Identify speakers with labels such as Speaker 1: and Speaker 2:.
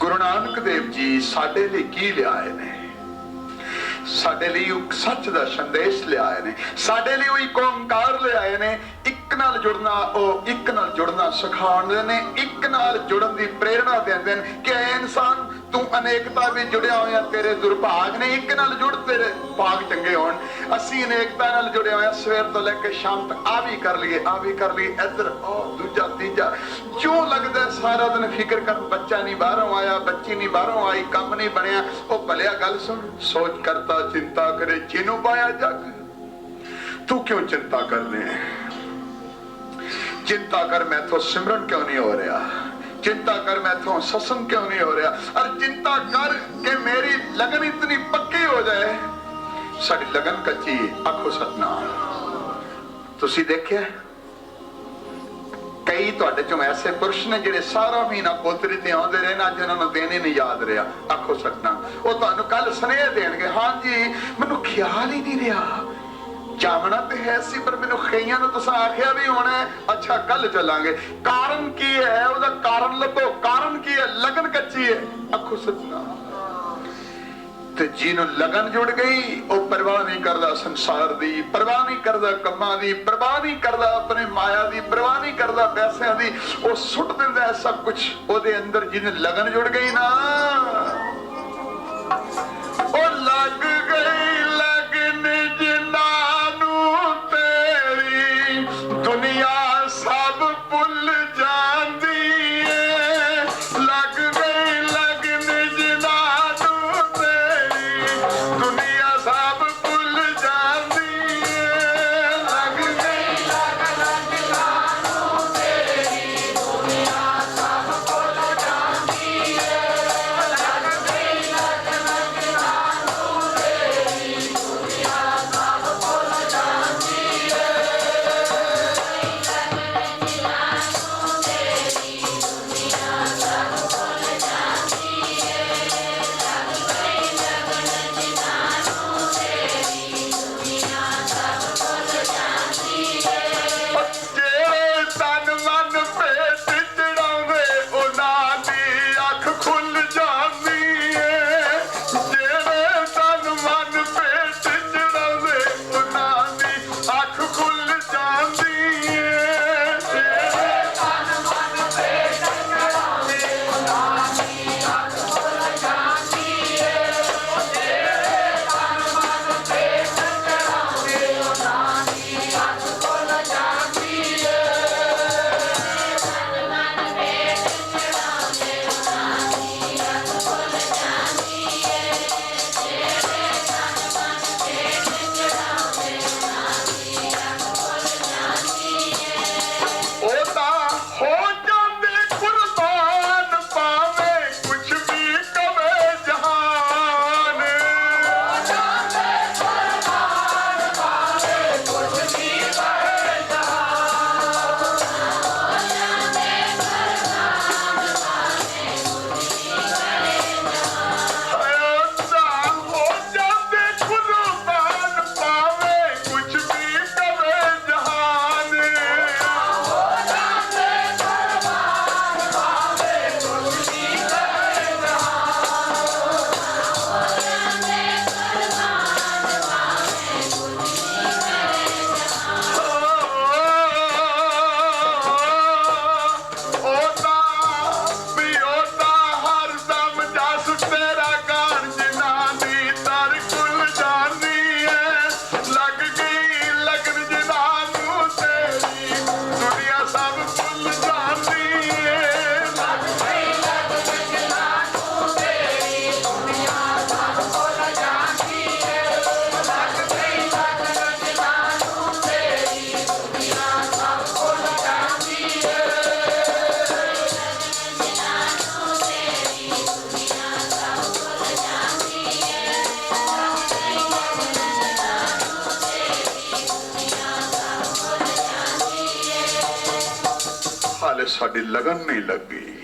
Speaker 1: ਗੁਰੂ ਨਾਨਕ ਦੇਵ ਜੀ ਸਾਡੇ ਲਈ ਕੀ ਲਿਆਏ ਨੇ? ਸਾਡੇ ਲਈ ਉਹ ਸੱਚ ਦਾ ਸੰਦੇਸ਼ ਲਿਆਏ ਨੇ। ਸਾਡੇ ਲਈ ਉਹ ਇੱਕ ਓੰਕਾਰ ਲਿਆਏ ਨੇ। ਇੱਕ ਨਾਲ ਜੁੜਨਾ, ਉਹ ਇੱਕ ਨਾਲ ਜੁੜਨਾ ਸਿਖਾਉਂਦੇ ਨੇ। ਇੱਕ ਨਾਲ ਜੁੜਨ ਦੀ ਪ੍ਰੇਰਣਾ ਦਿੰਦੇ ਨੇ ਕਿ ਐ ਇਨਸਾਨ, ਤੂੰ ਅਨੇਕਤਾ ਵਿੱਚ ਜੁੜਿਆ ਹੋਇਆ, ਤੇਰੇ ਦੁਰਭਾਗ ਨੇ ਇੱਕ ਨਾਲ ਜੁੜ, ਤੇਰੇ ਭਾਗ ਚੰਗੇ ਹੋਣ। ਅਸੀਂ ਅਨੇਕਤਾ ਨਾਲ ਜੁੜਿਆ ਹੋਇਆ, ਸਵੇਰ ਤੋਂ ਲੈ ਕੇ ਸ਼ਾਮ ਤੱਕ ਆ ਵੀ ਕਰ ਲਈਏ, ਆ ਵੀ ਕਰ ਲਈਏ, ਇੱਧਰ, ਉਹ ਦੂਜਾ ਸਾਰਾ ਦਿਨ ਫਿਕਰ ਕਰ, ਬੱਚਾ ਨਹੀਂ ਬਾਹਰੋਂ ਆਇਆ, ਬੱਚੀ ਨਹੀਂ ਬਾਹਰੋਂ ਆਈ, ਕੰਮ ਨਹੀਂ ਬਣਿਆ। ਉਹ ਭਲਿਆ ਗੱਲ ਸੁਣ, ਸੋਚ ਕਰਤਾ, ਚਿੰਤਾ ਕਰੇ, ਜਿਹਨੂੰ ਪਾਇਆ ਜਗ। ਤੂੰ ਕਿਉਂ ਚਿੰਤਾ ਕਰਨੇ ਚਿੰਤਾ ਕਰ, ਮੈਥੋਂ ਸਿਮਰਨ ਕਿਉਂ ਨਹੀਂ ਹੋ ਰਿਹਾ? ਚਿੰਤਾ ਕਰ, ਮੈਥੋਂ ਸਤਸੰਗ ਕਿਉਂ ਨਹੀਂ ਹੋ ਰਿਹਾ? ਅਰ ਚਿੰਤਾ ਕਰ ਕਿ ਮੇਰੀ ਲਗਨ ਇਤਨੀ ਪੱਕੀ ਹੋ ਜਾਏ। ਸਾਡੀ ਲਗਨ ਕੱਚੀ, ਆਖੋ ਸਤਨਾਮ। ਤੁਸੀਂ ਦੇਖਿਆ? ਕਈ ਤੁਹਾਡੇ ਚੋਂ ਐਸੇ ਪੁਰਸ਼ ਨੇ ਜਿਹੜੇ ਸਾਰਾ ਮਹੀਨਾ ਪੋਤਰੀ ਤੇ ਆਉਂਦੇ ਰਹੇ ਨਾ, ਅੱਜ ਨੂੰ ਦੇਣੇ ਨਹੀਂ ਯਾਦ ਰਿਹਾ। ਆਖੋ ਸਤਨਾਮ ਉਹ ਤੁਹਾਨੂੰ ਕੱਲ ਸਨੇਹ ਦੇਣਗੇ। ਹਾਂਜੀ ਮੈਨੂੰ ਖਿਆਲ ਹੀ ਨਹੀਂ ਰਿਹਾ। ਜਾਵਣਾ ਤੇ ਹੈ ਸੀ, ਪਰ ਮੈਨੂੰ ਖਈਆਂ ਨੂੰ ਤੁਸੀਂ ਆਖਿਆ ਵੀ ਹੋਣਾ ਅੱਛਾ ਕੱਲ ਚੱਲਾਂਗੇ। ਕਾਰਨ ਕੀ ਹੈ? ਉਹਦਾ ਕਾਰਨ ਲੱਭੋ। ਕਾਰਨ ਕੀ ਹੈ? ਲਗਨ ਕੱਚੀ ਹੈ। ਆਖੋ ਸਤਨਾਮ ਤੇ ਜਿਹਨੂੰ ਲਗਨ ਜੁੜ ਗਈ, ਉਹ ਪਰਵਾਹ ਨਹੀਂ ਕਰਦਾ ਸੰਸਾਰ ਦੀ, ਪਰਵਾਹ ਨਹੀਂ ਕਰਦਾ ਕੰਮਾਂ ਦੀ, ਪਰਵਾਹ ਨਹੀਂ ਕਰਦਾ ਆਪਣੇ ਮਾਇਆ ਦੀ, ਪਰਵਾਹ ਨਹੀਂ ਕਰਦਾ ਪੈਸਿਆਂ ਦੀ, ਉਹ ਸੁੱਟ ਦਿੰਦਾ ਸਭ ਕੁਝ ਉਹਦੇ ਅੰਦਰ ਜਿਹਨੂੰ ਲਗਨ ਜੁੜ ਗਈ ਨਾ ਹਾਲੇ ਸਾਡੀ ਲਗਨ ਨਹੀਂ ਲੱਗੀ।